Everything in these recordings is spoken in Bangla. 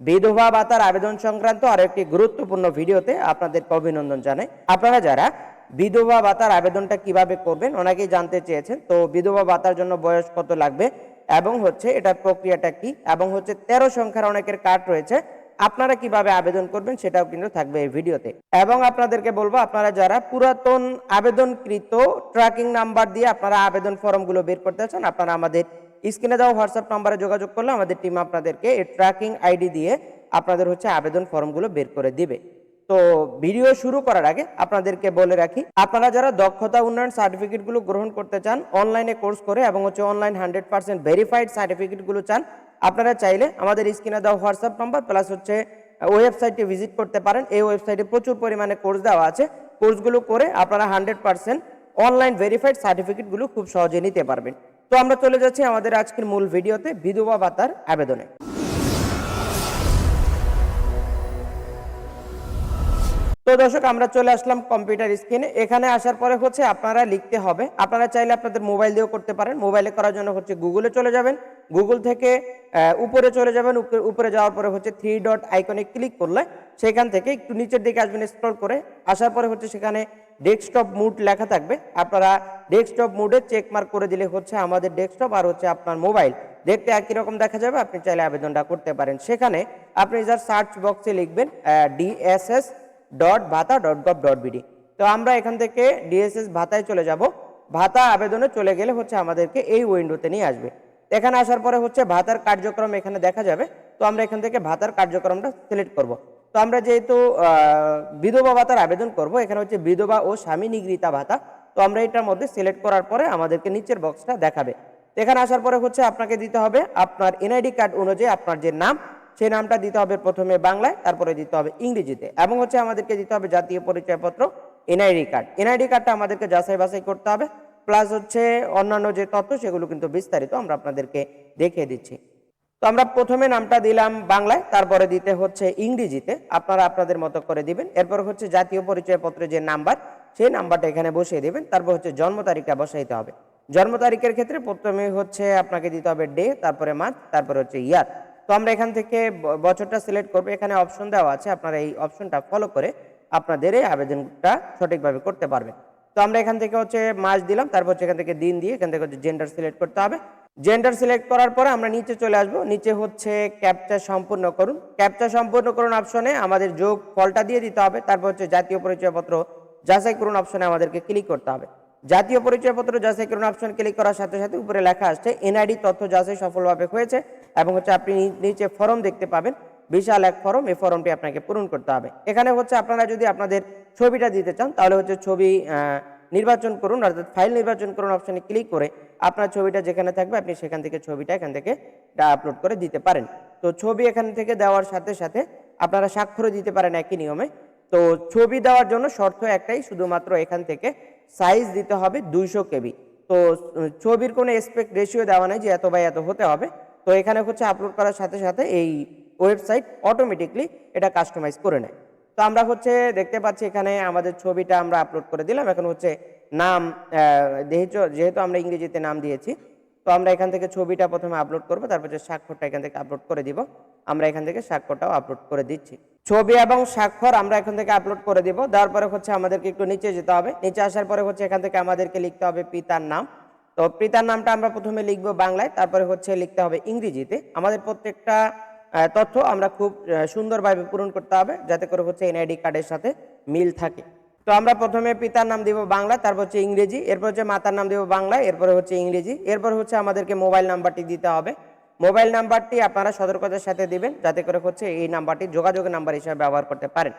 বিধবা ভাতার আবেদন সংক্রান্ত আরও একটি গুরুত্বপূর্ণ ভিডিওতে আপনাদেরকে অভিনন্দন জানাই। আপনারা যারা বিধবা ভাতার আবেদনটা কীভাবে করবেন অনেকেই জানতে চেয়েছেন, তো বিধবা ভাতার জন্য বয়স কত লাগবে এবং হচ্ছে এটার প্রক্রিয়াটা কি এবং হচ্ছে তেরো সংখ্যার অনেকের কার্ড রয়েছে, আপনারা কীভাবে আবেদন করবেন সেটাও কিন্তু থাকবে এই ভিডিওতে। এবং আপনাদেরকে বলব, আপনারা যারা পুরাতন আবেদনকৃত ট্র্যাকিং নাম্বার দিয়ে আপনারা আবেদন ফর্মগুলো বের করতে চান, আপনারা আমাদের স্ক্রিনে দেওয়া হোয়াটসঅ্যাপ নাম্বারে যোগাযোগ করলে আমাদের টিম আপনাদেরকে এই ট্র্যাকিং আইডি দিয়ে আপনাদের হচ্ছে আবেদন ফর্মগুলো বের করে দিবে। তো ভিডিও শুরু করার আগে আপনাদেরকে বলে রাখি, আপনারা যারা দক্ষতা উন্নয়ন সার্টিফিকেটগুলো গ্রহণ করতে চান অনলাইনে কোর্স করে এবং হচ্ছে অনলাইন হান্ড্রেড পার্সেন্ট ভেরিফাইড সার্টিফিকেটগুলো চান, আপনারা চাইলে আমাদের স্ক্রিনে দেওয়া হোয়াটসঅ্যাপ নাম্বার প্লাস হচ্ছে ওয়েবসাইটে ভিজিট করতে পারেন। এই ওয়েবসাইটে প্রচুর পরিমাণে কোর্স দেওয়া আছে। কোর্সগুলো করে আপনারা হান্ড্রেড পার্সেন্ট অনলাইন ভেরিফাইড সার্টিফিকেটগুলো খুব সহজে নিতে পারবেন। তো আমরা চলে যাচ্ছি আমাদের আজকের মূল ভিডিওতে, বিধবা ভাতার আবেদনে। তো দর্শক, আমরা চলে আসলাম কম্পিউটার স্ক্রিনে এখানে আসার পরে হচ্ছে আপনারা লিখতে হবে। আপনারা চাইলে আপনাদের মোবাইল দিয়েও করতে পারেন। মোবাইলে করার জন্য হচ্ছে গুগলে চলে যাবেন। গুগল থেকে উপরে চলে যাবেন। উপরে- যাওয়ার পরে হচ্ছে থ্রি ডট আইকনে ক্লিক করলে সেখান থেকে একটু নিচের দিকে আসবেন স্ক্রল করে। আসার পরে হচ্ছে সেখানে ডেস্কটপ মুড লেখা থাকবে। আপনারা ডেস্কটপ মুডে চেক মার্ক করে দিলে হচ্ছে আমাদের ডেস্কটপ আর হচ্ছে আপনার মোবাইল দেখতে একই রকম দেখা যাবে, আপনি চাইলে আবেদনটা করতে পারেন। সেখানে আপনি যার সার্চ বক্সে লিখবেন DSS dot bhata dot gov dot BD তো আমরা এখান থেকে ডিএসএস ভাতায় চলে যাব। ভাতা আবেদনে চলে গেলে হচ্ছে আমাদেরকে এই উইন্ডোতে নিয়ে আসবে। এখানে আসার পরে হচ্ছে ভাতার কার্যক্রম এখানে দেখা যাবে। তো আমরা এখান থেকে ভাতার কার্যক্রমটা সিলেক্ট করব। তো আমরা যেহেতু বিধবা ভাতার আবেদন করব, এখানে হচ্ছে বিধবা ও স্বামী নিগৃহীতা ভাতা, তো আমরা এটার মধ্যে সিলেক্ট করার পরে আমাদেরকে নিচের বক্সটা দেখাবে। এখানে আসার পরে হচ্ছে আপনাকে দিতে হবে আপনার এনআইডি কার্ড অনুযায়ী আপনার যে নাম, সেই নামটা দিতে হবে প্রথমে বাংলায়, তারপরে দিতে হবে ইংরেজিতে। এবং হচ্ছে আমাদেরকে দিতে হবে জাতীয় পরিচয়পত্র এনআইডি কার্ড এনআইডি কার্ডটা আমাদেরকে যাচাই বাছাই করতে হবে প্লাস হচ্ছে অন্যান্য যে তথ্য, সেগুলো কিন্তু বিস্তারিত আমরা আপনাদেরকে দেখিয়ে দিচ্ছি। আমরা প্রথমে নামটা দিলাম বাংলায়, তারপরে দিতে হচ্ছে ইংরেজিতে। আপনারা আপনাদের মতো করে দিবেন। এরপর হচ্ছে জাতীয় পরিচয়পত্রের যে নাম্বার, সেই নাম্বারটা এখানে বসিয়ে দিবেন। তারপর হচ্ছে জন্ম তারিখটা বসাইতে হবে। জন্ম তারিখের ক্ষেত্রে প্রথমে হচ্ছে আপনাকে দিতে হবে ডে, তারপরে মান্থ, তারপরে হচ্ছে ইয়ার। তো আমরা এখান থেকে বছরটা সিলেক্ট করব। এখানে অপশন দেওয়া আছে। আপনারা এই অপশনটা ফলো করে আপনাদের এই আবেদনটা সঠিকভাবে করতে পারবেন। তো আমরা এখান থেকে হচ্ছে মাস দিলাম। তারপর হচ্ছে এখান থেকে দিন দিয়ে এখান থেকে হচ্ছে জেন্ডার সিলেক্ট করতে হবে। জেন্ডার সিলেক্ট করার পরে আমরা নিচে চলে আসব। নিচে হচ্ছে ক্যাপচা সম্পূর্ণ করুন। ক্যাপচা সম্পূর্ণ করুন অপশনে আমাদের যোগ ফলটা দিয়ে দিতে হবে। তারপর হচ্ছে জাতীয় পরিচয়পত্র যাচাই করুন অপশনে আমাদেরকে ক্লিক করতে হবে। জাতীয় পরিচয়পত্র যাচাই করুন অপশন ক্লিক করার সাথে সাথে উপরে লেখা আসছে এনআইডি তথ্য যাচাই সফলভাবে হয়েছে এবং হচ্ছে আপনি নিচে ফর্ম দেখতে পাবেন। বিশাল এক ফর্ম এই ফর্মটি আপনাকে পূরণ করতে হবে। এখানে হচ্ছে আপনারা যদি আপনাদের ছবিটা দিতে চান, তাহলে হচ্ছে ছবি নির্বাচন করুন, অর্থাৎ ফাইল নির্বাচন করুন অপশানে ক্লিক করে আপনার ছবিটা যেখানে থাকবে, আপনি সেখান থেকে ছবিটা এখান থেকে আপলোড করে দিতে পারেন। তো ছবি এখান থেকে দেওয়ার সাথে সাথে আপনারা স্বাক্ষরও দিতে পারেন একই নিয়মে। তো ছবি দেওয়ার জন্য শর্ত একটাই, শুধুমাত্র এখান থেকে সাইজ দিতে হবে দুইশো কেবি। তো ছবির কোনো এসপেক্ট রেশিও দেওয়া নেই যে এত বাই এত হতে হবে। তো এখানে হচ্ছে আপলোড করার সাথে সাথে এই ওয়েবসাইট অটোমেটিকলি এটা কাস্টমাইজ করে নেয়। তো আমরা হচ্ছে দেখতে পাচ্ছি এখানে আমাদের ছবিটা আমরা আপলোড করে দিলাম। এখন হচ্ছে নাম যেহেতু আমরা ইংরেজিতে নাম দিয়েছি, তো আমরা এখান থেকে ছবিটা প্রথমে আপলোড করব, তারপর যে স্বাক্ষরটা এখান থেকে আপলোড করে দিব। আমরা এখান থেকে স্বাক্ষরটাও আপলোড করে দিচ্ছি। ছবি এবং স্বাক্ষর আমরা এখান থেকে আপলোড করে দিব। দেওয়ার পরে হচ্ছে আমাদেরকে একটু নিচে যেতে হবে। নিচে আসার পরে হচ্ছে এখান থেকে আমাদেরকে লিখতে হবে পিতার নাম। তো পিতার নামটা আমরা প্রথমে লিখব বাংলায়, তারপরে হচ্ছে লিখতে হবে ইংরেজিতে। আমাদের প্রত্যেকটা তথ্য আমরা খুব সুন্দরভাবে পূরণ করতে হবে যাতে করে হচ্ছে এনআইডি কার্ডের সাথে মিল থাকে। তো আমরা প্রথমে পিতার নাম দিব বাংলা, তারপর হচ্ছে ইংরেজি, এরপর হচ্ছে মাতার নাম দিব বাংলা, এরপরে হচ্ছে ইংরেজি, এরপর হচ্ছে আমাদেরকে মোবাইল নাম্বারটি দিতে হবে। মোবাইল নাম্বারটি আপনারা সতর্কতার সাথে দিবেন যাতে করে হচ্ছে এই নাম্বারটি যোগাযোগের নাম্বার হিসেবে ব্যবহার করতে পারেন।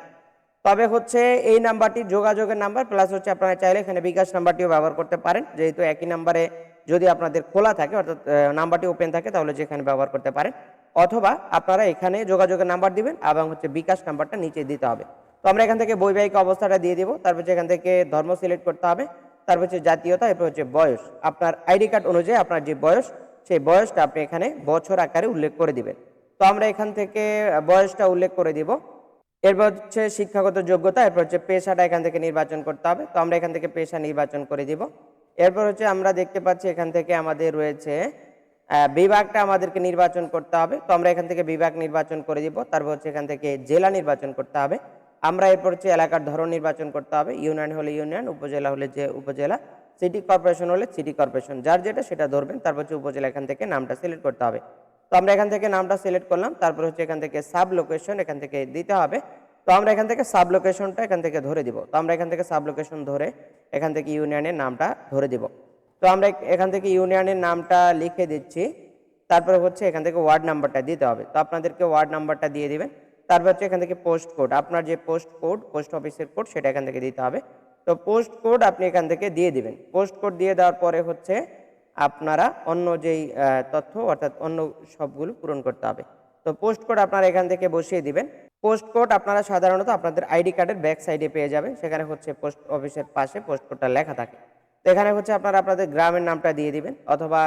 তবে হচ্ছে এই নাম্বারটি যোগাযোগের নাম্বার, প্লাস হচ্ছে আপনারা চাইলে এখানে বিকাশ নাম্বারটিও ব্যবহার করতে পারেন। যেহেতু একই নাম্বারে যদি আপনাদের খোলা থাকে, অর্থাৎ নাম্বারটি ওপেন থাকে, তাহলে যেখানে ব্যবহার করতে পারেন। অথবা আপনারা এখানে যোগাযোগের নাম্বার দিবেন এবং হচ্ছে বিকাশ নাম্বারটা নিচে দিতে হবে। তো আমরা এখান থেকে বৈবাহিক অবস্থাটা দিয়ে দিব, তারপর হচ্ছে এখান থেকে ধর্ম সিলেক্ট করতে হবে, তারপর হচ্ছে জাতীয়তা, এরপর হচ্ছে বয়স। আপনার আইডি কার্ড অনুযায়ী আপনার যে বয়স, সেই বয়সটা আপনি এখানে বছর আকারে উল্লেখ করে দিবেন। তো আমরা এখান থেকে বয়সটা উল্লেখ করে দিব। এরপর হচ্ছে শিক্ষাগত যোগ্যতা, এরপর হচ্ছে পেশাটা এখান থেকে নির্বাচন করতে হবে। তো আমরা এখান থেকে পেশা নির্বাচন করে দিব। এরপর হচ্ছে আমরা দেখতে পাচ্ছি এখান থেকে আমাদের রয়েছে বিভাগটা আমাদেরকে নির্বাচন করতে হবে তো আমরা এখান থেকে বিভাগ নির্বাচন করে দিব তারপর হচ্ছে এখান থেকে জেলা নির্বাচন করতে হবে আমরা এরপর হচ্ছে এলাকার ধরন নির্বাচন করতে হবে ইউনিয়ন হলে ইউনিয়ন উপজেলা হলে যে উপজেলা সিটি কর্পোরেশন হলে সিটি কর্পোরেশন যার যেটা সেটা ধরবেন তারপর হচ্ছে উপজেলা এখান থেকে নামটা সিলেক্ট করতে হবে তো আমরা এখান থেকে নামটা সিলেক্ট করলাম তারপর হচ্ছে এখান থেকে সাব লোকেশন এখান থেকে দিতে হবে তো আমরা এখান থেকে সাব লোকেশনটা এখান থেকে ধরে দিব তো আমরা এখান থেকে সাব লোকেশন ধরে এখান থেকে ইউনিয়নের নামটা ধরে দিব তো আমরা এখান থেকে ইউনিয়নের নামটা লিখে দিচ্ছি। তারপরে হচ্ছে এখান থেকে ওয়ার্ড নাম্বারটা দিতে হবে। তো আপনাদেরকে ওয়ার্ড নাম্বারটা দিয়ে দিবেন। তারপর হচ্ছে এখান থেকে পোস্ট কোড, আপনার যে পোস্ট কোড, পোস্ট অফিসের কোড, সেটা এখান থেকে দিতে হবে। তো পোস্ট কোড আপনি এখান থেকে দিয়ে দিবেন। পোস্ট কোড দিয়ে দেওয়ার পরে হচ্ছে আপনারা অন্য যেই তথ্য, অর্থাৎ অন্য সবগুলো পূরণ করতে হবে। তো পোস্ট কোড আপনারা এখান থেকে বসিয়ে দিবেন। পোস্ট কোড আপনারা সাধারণত আপনাদের আইডি কার্ডের ব্যাক সাইডে পেয়ে যাবেন। সেখানে হচ্ছে পোস্ট অফিসের পাশে পোস্ট কোডটা লেখা থাকে। তো এখানে হচ্ছে আপনারা আপনাদের গ্রামের নামটা দিয়ে দিবেন, অথবা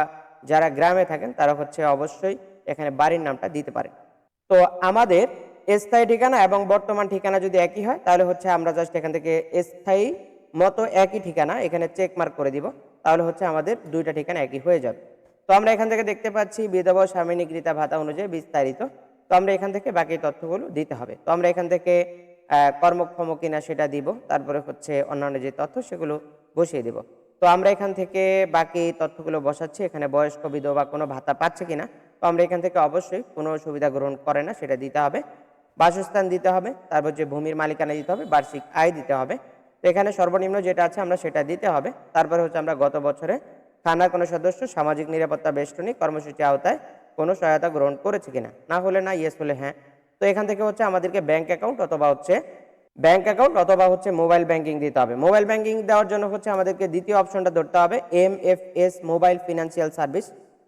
যারা গ্রামে থাকেন তারা হচ্ছে অবশ্যই এখানে বাড়ির নামটা দিতে পারেন। তো আমাদের স্থায়ী ঠিকানা এবং বর্তমান ঠিকানা যদি একই হয়, তাহলে হচ্ছে আমরা জাস্ট এখান থেকে স্থায়ী মতো একই ঠিকানা এখানে চেক মার্ক করে দিব, তাহলে হচ্ছে আমাদের দুইটা ঠিকানা একই হয়ে যাবে। তো আমরা এখান থেকে দেখতে পাচ্ছি বিধবা স্বামী গৃতা ভাতা অনুযায়ী বিস্তারিত। তো আমরা এখান থেকে বাকি তথ্যগুলো দিতে হবে। তো আমরা এখান থেকে কর্মক্ষম কিনা সেটা দিব, তারপরে হচ্ছে অন্যান্য যে তথ্য সেগুলো বসিয়ে দিব। তো আমরা এখান থেকে বাকি তথ্যগুলো বসাচ্ছি। এখানে বয়স্ক, বিধবা কোনো ভাতা পাচ্ছে কিনা, তো আমরা এখান থেকে অবশ্যই কোনো সুবিধা গ্রহণ করে না, সেটা দিতে হবে। বাসস্থান দিতে হবে, তারপর যে ভূমির মালিকানা দিতে হবে, বার্ষিক আয় দিতে হবে। তো এখানে সর্বনিম্ন যেটা আছে আমরা সেটা দিতে হবে। তারপরে হচ্ছে আমরা গত বছরে থানার কোনো সদস্য সামাজিক নিরাপত্তা বেষ্টনী কর্মসূচি আওতায় কোনো সহায়তা গ্রহণ করেছে কিনা? না হলে না ইয়েস হলে হ্যাঁ। তো এখান থেকে হচ্ছে আমাদেরকে ব্যাংক অ্যাকাউন্ট অথবা হচ্ছে ব্যাংক অ্যাকাউন্ট অথবা হচ্ছে মোবাইল ব্যাংকিং দিতে হবে। মোবাইল ব্যাংকিং দেওয়ার জন্য হচ্ছে আমাদেরকে দ্বিতীয় অপশনটা ধরতে হবে, M F S mobile financial service.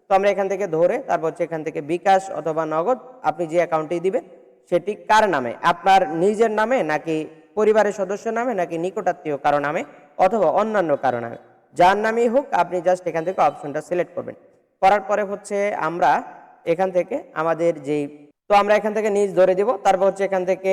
তো আমরা এখান থেকে ধরে তারপর হচ্ছে এখান থেকে বিকাশ অথবা নগদ আপনি যে অ্যাকাউন্টটি দিবেন, সেটি কার নামে? আপনার নিজের নামে নাকি পরিবারের সদস্য নামে নাকি নিকটাত্মীয় কারও নামে অথবা অন্যান্য কারও নামে? যার নামেই হোক আপনি জাস্ট এখান থেকে অপশনটা সিলেক্ট করবেন। করার পরে হচ্ছে আমরা এখান থেকে আমাদের যেই তো আমরা এখান থেকে নিজ ধরে দিব। তারপর হচ্ছে এখান থেকে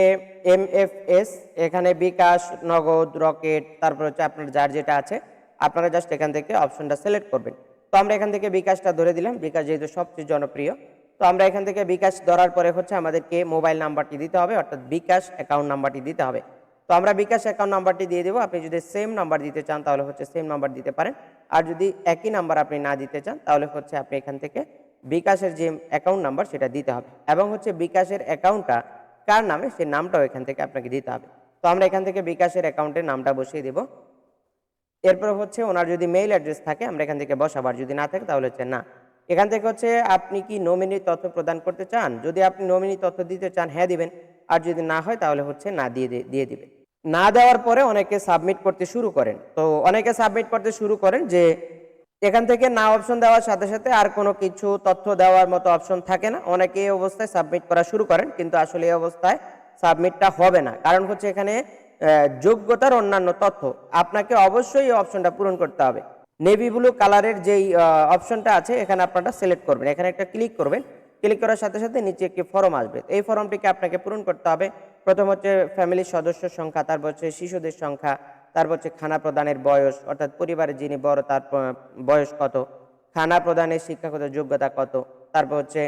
এম এফ এস এখানে বিকাশ, নগদ, রকেট, তারপর হচ্ছে আপনার যার যেটা আছে, আপনারা জাস্ট এখান থেকে অপশনটা সিলেক্ট করবেন। তো আমরা এখান থেকে বিকাশটা ধরে দিলাম। বিকাশ যেহেতু সবচেয়ে জনপ্রিয়, তো আমরা এখান থেকে বিকাশ ধরার পরে হচ্ছে আমাদেরকে মোবাইল নাম্বারটি দিতে হবে, অর্থাৎ বিকাশ অ্যাকাউন্ট নাম্বারটি দিতে হবে। তো আমরা বিকাশ অ্যাকাউন্ট নাম্বারটি দিয়ে দেবো। আপনি যদি সেম নাম্বার দিতে চান, তাহলে হচ্ছে সেম নাম্বার দিতে পারেন। আর যদি একই নাম্বার আপনি না দিতে চান, তাহলে হচ্ছে আপনি এখান থেকে বিকাশের যে অ্যাকাউন্ট নাম্বার সেটা দিতে হবে। এবং হচ্ছে বিকাশের অ্যাকাউন্টটা কার নামে? সে নামটাও এখান থেকে আপনাকে দিতে হবে। তো আমরা এখান থেকে বিকাশের অ্যাকাউন্টের নামটা বসিয়ে দেবো। এরপর হচ্ছে ওনার যদি মেইল অ্যাড্রেস থাকে, আমরা এখান থেকে বসাবার। যদি না থাকে, তাহলে হচ্ছে না। এখান থেকে হচ্ছে আপনি কি নমিনি তথ্য প্রদান করতে চান? যদি আপনি নমিনি তথ্য দিতে চান হ্যাঁ দিবেন। আর যদি না হয়, তাহলে হচ্ছে না দিয়ে দিয়ে দিবেন না দেওয়ার পরে অনেকে সাবমিট করতে শুরু করেন। তো অনেকে সাবমিট করতে শুরু করেন যে এখান থেকে না অপশন দেওয়ার সাথে সাথে আর কোনো কিছু তথ্য দেওয়ার মতো অপশন থাকে না। অনেকে এই অবস্থায় সাবমিট করা শুরু করেন, কিন্তু আসলে এই অবস্থায় সাবমিটটা হবে না। কারণ হচ্ছে এখানে যোগ্যতার অন্যান্য তথ্য। আপনাকে অবশ্যই এই অপশনটা পূরণ করতে হবে। নেভি ব্লু কালারের যেই অপশনটা আছে, এখানে আপনারা সিলেক্ট করবেন। এখানে একটা ক্লিক করবেন। ক্লিক করার সাথে সাথে নিচে একটি ফর্ম আসবে। এই ফর্মটিকে আপনাকে পূরণ করতে হবে। প্রথম হচ্ছে ফ্যামিলির সদস্য সংখ্যা, তারপর হচ্ছে শিশুদের সংখ্যা তারপর হচ্ছে খানা প্রদানের বয়স, অর্থাৎ পরিবারের যিনি বড় তার বয়স কত? খানা প্রদানের শিক্ষাগত যোগ্যতা কত? তারপর হচ্ছে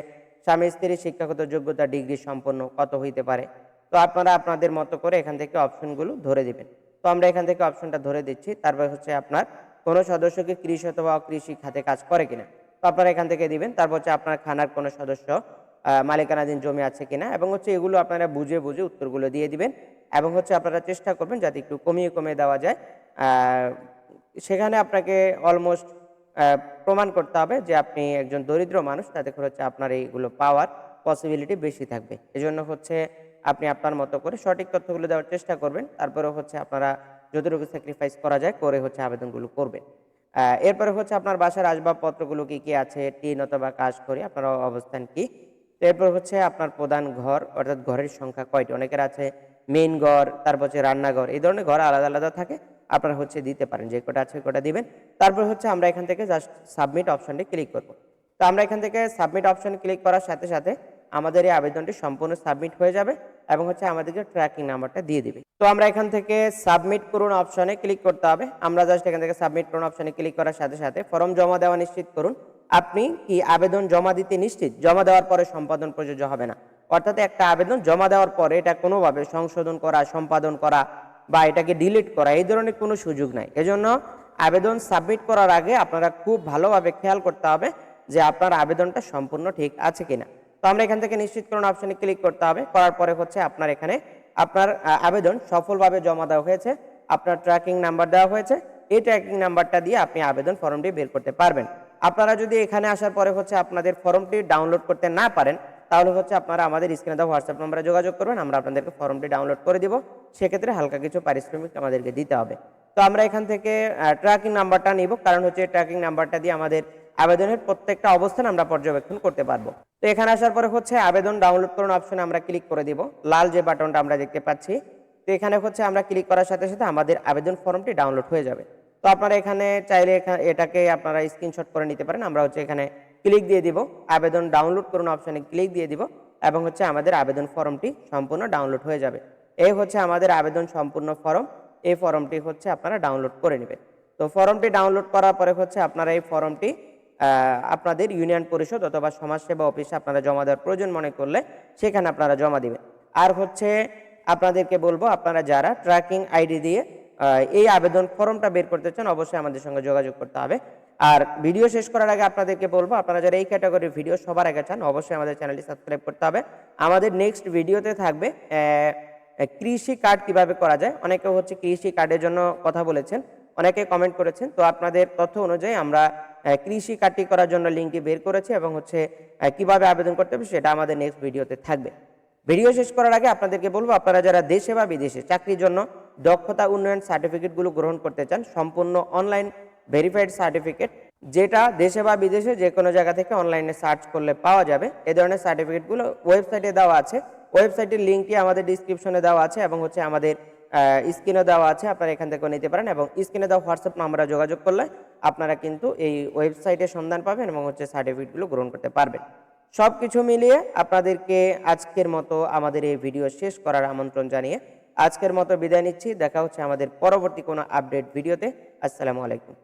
স্বামী স্ত্রীর শিক্ষাগত যোগ্যতা ডিগ্রি সম্পন্ন কত হইতে পারে? তো আপনারা আপনাদের মতো করে এখান থেকে অপশনগুলো ধরে দিবেন। তো আমরা এখান থেকে অপশনটা ধরে দিচ্ছি। তারপর হচ্ছে আপনার কোনো সদস্যকে কৃষি অথবা অকৃষি খাতে কাজ করে কিনা। তো আপনারা এখান থেকে দিবেন। তারপর হচ্ছে আপনার খানার কোনো সদস্য মালিকানাধীন জমি আছে কিনা, এবং হচ্ছে এগুলো আপনারা বুঝে বুঝে উত্তরগুলো দিয়ে দিবেন, এবং হচ্ছে আপনারা চেষ্টা করবেন যাতে একটু কমিয়ে কমিয়ে দেওয়া যায়। সেখানে আপনাকে অলমোস্ট প্রমাণ করতে হবে যে আপনি একজন দরিদ্র মানুষ, তাতে করে হচ্ছে আপনার এইগুলো পাওয়ার পসিবিলিটি বেশি থাকবে। এজন্য হচ্ছে আপনি আপনার মতো করে সঠিক তথ্যগুলো দেওয়ার চেষ্টা করবেন, তারপরে হচ্ছে আপনারা যতটুকু স্যাক্রিফাইস করা যায়, করে হচ্ছে আবেদনগুলো করবেন। এরপরে হচ্ছে আপনার বাসার আসবাবপত্রগুলো কি কি আছে, টিন অথবা কাজ করে আপনার অবস্থান কি এরপর হচ্ছে আপনার প্রধান ঘর, অর্থাৎ ঘরের সংখ্যা কয়টি? অনেকের আছে মেইন ঘর, তারপর হচ্ছে রান্নাঘর। এই ধরনের ঘর আলাদা আলাদা থাকে, আপনারা হচ্ছে দিতে পারেন। যে কটা আছে কটা দিবেন। তারপর হচ্ছে আমরা এখান থেকে জাস্ট সাবমিট অপশনটি ক্লিক করব। তো আমরা এখান থেকে সাবমিট অপশন ক্লিক করার সাথে সাথে আমাদের এই আবেদনটি সম্পূর্ণ সাবমিট হয়ে যাবে এবং হচ্ছে আমাদেরকে ট্র্যাকিং নাম্বারটা দিয়ে দিবে। তো আমরা এখান থেকে সাবমিট করুন অপশনে ক্লিক করতে হবে। আমরা জাস্ট এখান থেকে সাবমিট করুন অপশনে ক্লিক করার সাথে সাথে ফর্ম জমা দেওয়া নিশ্চিত করুন। আপনি কি আবেদন জমা দিতে নিশ্চিত? জমা দেওয়ার পরে সম্পাদন প্রযোজ্য হবে না। অর্থাৎ একটা আবেদন জমা দেওয়ার পরে এটা কোনোভাবে সংশোধন করা, সম্পাদন করা বা এটাকে ডিলিট করা, এই ধরনের কোনো সুযোগ নাই। এজন্য আবেদন সাবমিট করার আগে আপনারা খুব ভালোভাবে খেয়াল করতে হবে যে আপনার আবেদনটা সম্পূর্ণ ঠিক আছে কিনা। তো আমরা এখান থেকে নিশ্চিতকরণ অপশনে ক্লিক করতে হবে। করার পরে হচ্ছে আপনার এখানে আপনার আবেদন সফলভাবে জমা দেওয়া হয়েছে, আপনার ট্র্যাকিং নাম্বার দেওয়া হয়েছে। এই ট্র্যাকিং নাম্বারটা দিয়ে আপনি আবেদন ফর্মটি বের করতে পারবেন। আপনারা যদি এখানে আসার পরে হচ্ছে আপনাদের ফর্মটি ডাউনলোড করতে না পারেন, তাহলে হচ্ছে আপনারা আমাদের স্ক্রিনে দেওয়া হোয়াটসঅ্যাপ নম্বরে যোগাযোগ করবেন, আমরা আপনাদেরকে ফর্মটি ডাউনলোড করে দিব। সেক্ষেত্রে হালকা কিছু পারিশ্রমিক আমাদেরকে দিতে হবে। তো আমরা এখান থেকে ট্র্যাকিং নাম্বারটা নিব, কারণ হচ্ছে ট্র্যাকিং নাম্বারটা দিয়ে আমাদের আবেদনের প্রত্যেকটা অবস্থান আমরা পর্যবেক্ষণ করতে পারব। তো এখানে আসার পরে হচ্ছে আবেদন ডাউনলোড করুন অপশনে আমরা ক্লিক করে দিব। লাল যে বাটনটা আমরা দেখতে পাচ্ছি, তো এখানে হচ্ছে আমরা ক্লিক করার সাথে সাথে আমাদের আবেদন ফর্মটি ডাউনলোড হয়ে যাবে। তো আপনারা এখানে চাইলে এটাকে আপনারা স্ক্রিনশট করে নিতে পারেন। আমরা হচ্ছে এখানে ক্লিক দিয়ে দিব, আবেদন ডাউনলোড করুন অপশানে ক্লিক দিয়ে দিব এবং হচ্ছে আমাদের আবেদন ফর্মটি সম্পূর্ণ ডাউনলোড হয়ে যাবে। এই হচ্ছে আমাদের আবেদন সম্পূর্ণ ফর্ম এই ফর্মটি হচ্ছে আপনারা ডাউনলোড করে নেবেন। তো ফর্মটি ডাউনলোড করার পরে হচ্ছে আপনারা এই ফর্মটি আপনাদের ইউনিয়ন পরিষদ অথবা সমাজসেবা অফিসে আপনারা জমা দেওয়ার প্রয়োজন মনে করলে সেখানে আপনারা জমা দিবেন। আর হচ্ছে আপনাদেরকে বলব, আপনারা যারা ট্র্যাকিং আইডি দিয়ে এই আবেদন ফর্মটা বের করতে চান, অবশ্যই আমাদের সঙ্গে যোগাযোগ করতে হবে। আর ভিডিও শেষ করার আগে আপনাদেরকে বলব, আপনারা যারা এই ক্যাটাগরির ভিডিও সবার আগে চান, অবশ্যই আমাদের চ্যানেলটি সাবস্ক্রাইব করতে হবে। আমাদের নেক্সট ভিডিওতে থাকবে কৃষি কার্ড কীভাবে করা যায়? অনেকে হচ্ছে কৃষি কার্ডের জন্য কথা বলেছেন, অনেকে কমেন্ট করেছেন। তো আপনাদের তথ্য অনুযায়ী আমরা কৃষি কার্ডটি করার জন্য লিঙ্কটি বের করেছি এবং হচ্ছে কীভাবে আবেদন করতে হবে সেটা আমাদের নেক্সট ভিডিওতে থাকবে। ভিডিও শেষ করার আগে আপনাদেরকে বলব, আপনারা যারা দেশে বা বিদেশে চাকরির জন্য দক্ষতা উন্নয়ন সার্টিফিকেটগুলো গ্রহণ করতে চান, সম্পূর্ণ অনলাইন ভেরিফাইড সার্টিফিকেট যেটা দেশে বা বিদেশে যে কোনো জায়গা থেকে অনলাইনে সার্চ করলে পাওয়া যাবে। এ ধরনের সার্টিফিকেটগুলো ওয়েবসাইটে দেওয়া আছে। ওয়েবসাইটের লিঙ্কটি আমাদের ডিসক্রিপশনে দেওয়া আছে এবং হচ্ছে আমাদের স্ক্রিনে দেওয়া আছে। আপনারা এখান থেকে নিতে পারেন এবং স্ক্রিনে দেওয়া হোয়াটসঅ্যাপ নাম্বারে যোগাযোগ করলে আপনারা কিন্তু এই ওয়েবসাইটে সন্ধান পাবেন এবং হচ্ছে সার্টিফিকেটগুলো গ্রহণ করতে পারবেন। সব কিছু মিলিয়ে আপনাদেরকে আজকের মতো আমাদের এই ভিডিও শেষ করার আমন্ত্রণ জানিয়ে আজকের মতো বিদায় নিচ্ছি। দেখা হচ্ছে আমাদের পরবর্তী কোনো আপডেট ভিডিওতে। আসসালামু আলাইকুম।